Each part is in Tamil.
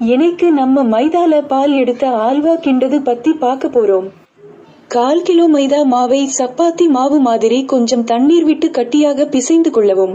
இன்னைக்கு நம்ம மைதால பால் எடுத்த ஆல்வா கிண்டது பத்தி பார்க்க போறோம். கால் கிலோ மைதா மாவை சப்பாத்தி மாவு மாதிரி கொஞ்சம் தண்ணீர் விட்டு கட்டியாக பிசைந்து கொள்ளவும்.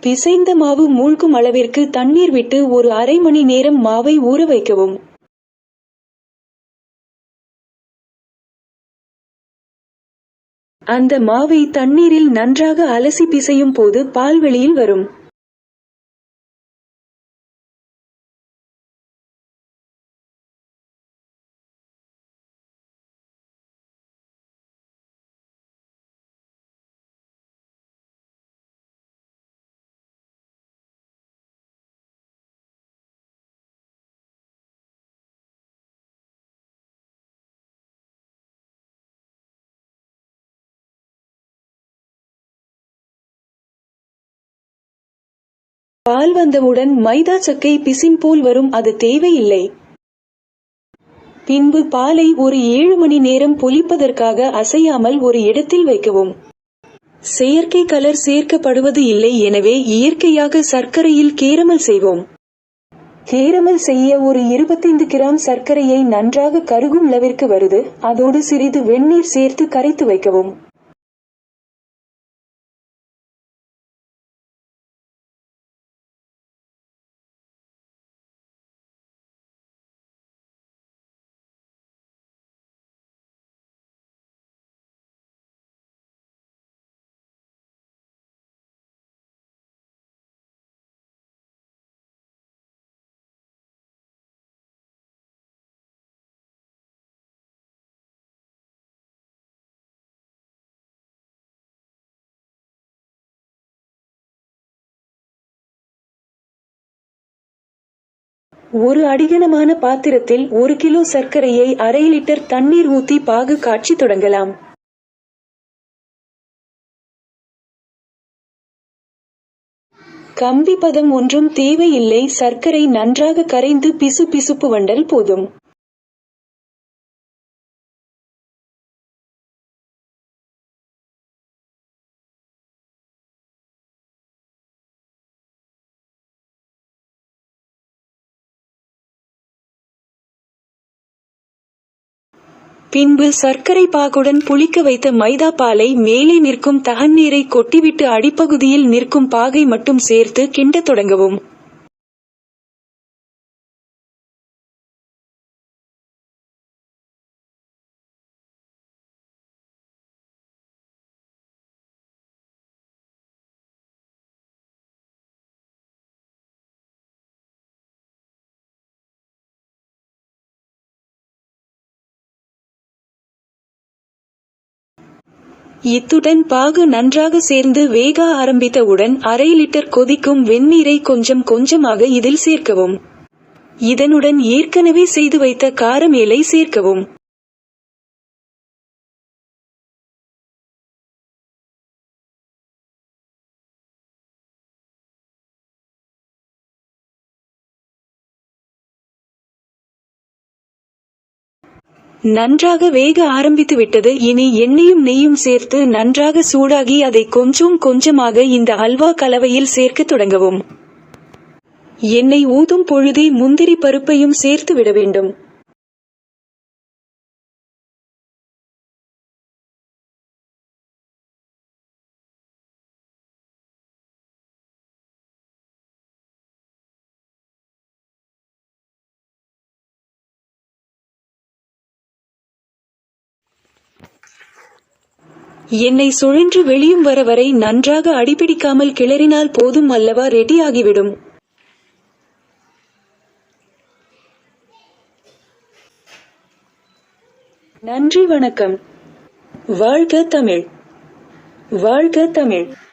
பிசைந்த மாவு மூழ்கும் அளவிற்கு தண்ணீர் விட்டு ஒரு அரை மணி நேரம் மாவை ஊற வைக்கவும். அந்த மாவை தண்ணீரில் நன்றாக அலசி பிசையும் போது பால்வெளியில் வரும். பால் வந்தவுடன் மைதா சக்கை பிசின் போல் வரும் அது தேவையில்லை. பின்பு பாலை ஒரு ஏழு மணி நேரம் பொலிப்பதற்காக அசையாமல் ஒரு இடத்தில் வைக்கவும். செயற்கை கலர் சேர்க்கப்படுவது இல்லை எனவே இயற்கையாக சர்க்கரையில் கேரமல் செய்வோம். கேரமல் செய்ய ஒரு இருபத்தைந்து கிராம் சர்க்கரையை நன்றாக கருகும் அளவிற்கு வருது அதோடு சிறிது வெந்நீர் சேர்த்து கரைத்து வைக்கவும். ஒரு அடிகனமான பாத்திரத்தில் ஒரு கிலோ சர்க்கரையை அரை லிட்டர் தண்ணீர் ஊத்தி பாகு காட்சி தொடங்கலாம். கம்பி பதம் ஒன்றும் தேவையில்லை. சர்க்கரை நன்றாக கரைந்து பிசு பிசுப்பு வண்டல் போதும். பின்பு சர்க்கரை பாகுடன் புளிக்க வைத்த மைதா பாலை மேலே நிற்கும் தகநீரை கொட்டிவிட்டு அடிப்பகுதியில் நிற்கும் பாகை மட்டும் சேர்த்து கிண்டத் தொடங்கவும். இத்துடன் பாகு நன்றாக சேர்ந்து வேக ஆரம்பித்தவுடன் அரை லிட்டர் கொதிக்கும் வெந்நீரை கொஞ்சம் கொஞ்சமாக இதில் சேர்க்கவும். இதனுடன் ஏற்கனவே செய்து வைத்த காரமேலை சேர்க்கவும். நன்றாக வேக ஆரம்பித்து விட்டது. இனி எண்ணெயும் நெய்யும் சேர்த்து நன்றாக சூடாகி அதை கொஞ்சம் கொஞ்சமாக இந்த அல்வா கலவையில் சேர்க்க தொடங்கவும். எண்ணெய் ஊதும் பொழுதே முந்திரி பருப்பையும் சேர்த்து விட வேண்டும். என்னை சுழன்று வெளியும் வர வரை நன்றாக அடிபிடிக்காமல் கிளறினால் போதும் அல்லவா ரெடி ஆகிவிடும் நன்றி வணக்கம். வாழ்க தமிழ். வாழ்க தமிழ்.